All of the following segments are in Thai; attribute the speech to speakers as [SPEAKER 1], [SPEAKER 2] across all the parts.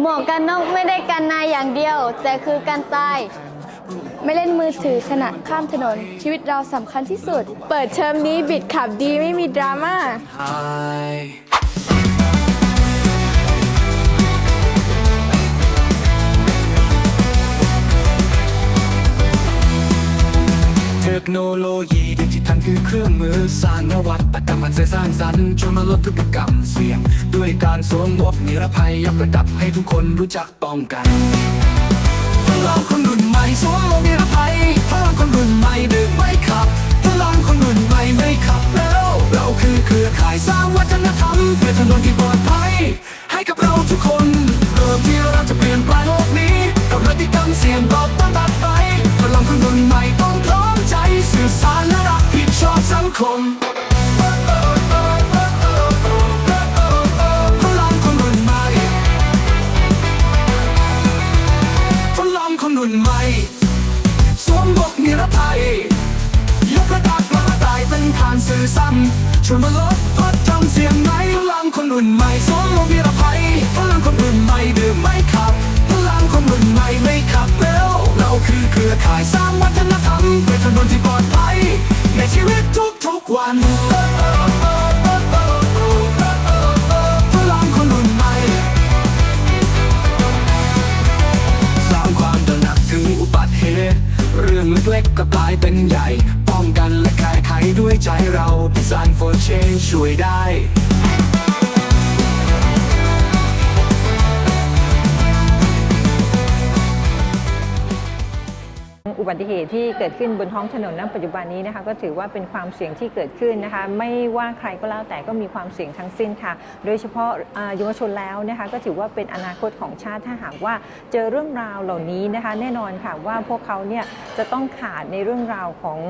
[SPEAKER 1] หมวกกันน็อกไม่ได้กันนายอย่างเดียว แต่คือกันตาย
[SPEAKER 2] ไม่เล่นมือถือขณะข้ามถนน ชีวิตเราสำคัญที่สุด เปิดเทอมนี้บิดขับดีไม่มีดราม่า
[SPEAKER 3] คโนโลยีดิจิทัลคือเครื่องมือสร้างนวัตกรรมอันสร้างสรรค์จนมาลดพฤติกรรมเสี่ยง ด้วยการสวมหมวกนิรภัยยกระดับให้ทุกคนรู้จักป้องกัน คมพลังคนรุ่นใหม่พลังคนรุ่นใหม่สวมบกนิรภัยยกระดับกระต่ายเป็นทานสื่อซ้ำช่วยมาลด ล็กก็กลายเป็นใหญ่ ป้องกันและแก้ไขด้วยใจเราสร้าง for Change ช่วยได้
[SPEAKER 4] บัติเหตุที่เกิดขึ้นบนท้องถนนณปัจจุบันนี้นะคะก็ถือว่าเป็นความเสี่ยงที่เกิดขึ้นนะคะไม่ว่าใครก็แล้วแต่ก็มีความเสี่ยงทั้งสิ้นค่ะ โดยเฉพาะอ่าเยาวชนแล้วนะคะก็ถือว่าเป็นอนาคตของชาติถ้าหากว่าเจอเรื่องราวเหล่านี้นะคะแน่นอนค่ะว่าพวกเขาเนี่ยจะต้องขาดในเรื่องราวของ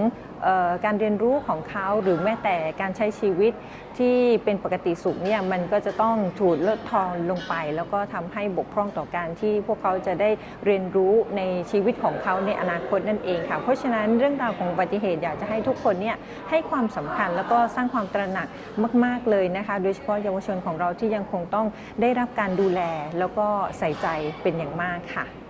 [SPEAKER 4] การเรียนรู้ของเขาหรือแม้แต่การใช้ชีวิตที่เป็นปกติสุขเนี่ยมันก็จะต้องถูกลดทอนลงไป แล้วก็ทำให้บกพร่องต่อการที่พวกเขาจะได้เรียนรู้ในชีวิตของเขาในอนาคตนั่นเองค่ะ เพราะฉะนั้นเรื่องราวของอุบัติเหตุอยากจะให้ทุกคนเนี่ยให้ความสำคัญแล้วก็สร้างความตระหนักมาก ๆเลยนะคะ โดยเฉพาะเยาวชนของเราที่ยังคงต้องได้รับการดูแลแล้วก็ใส่ใจเป็นอย่างมากค่ะ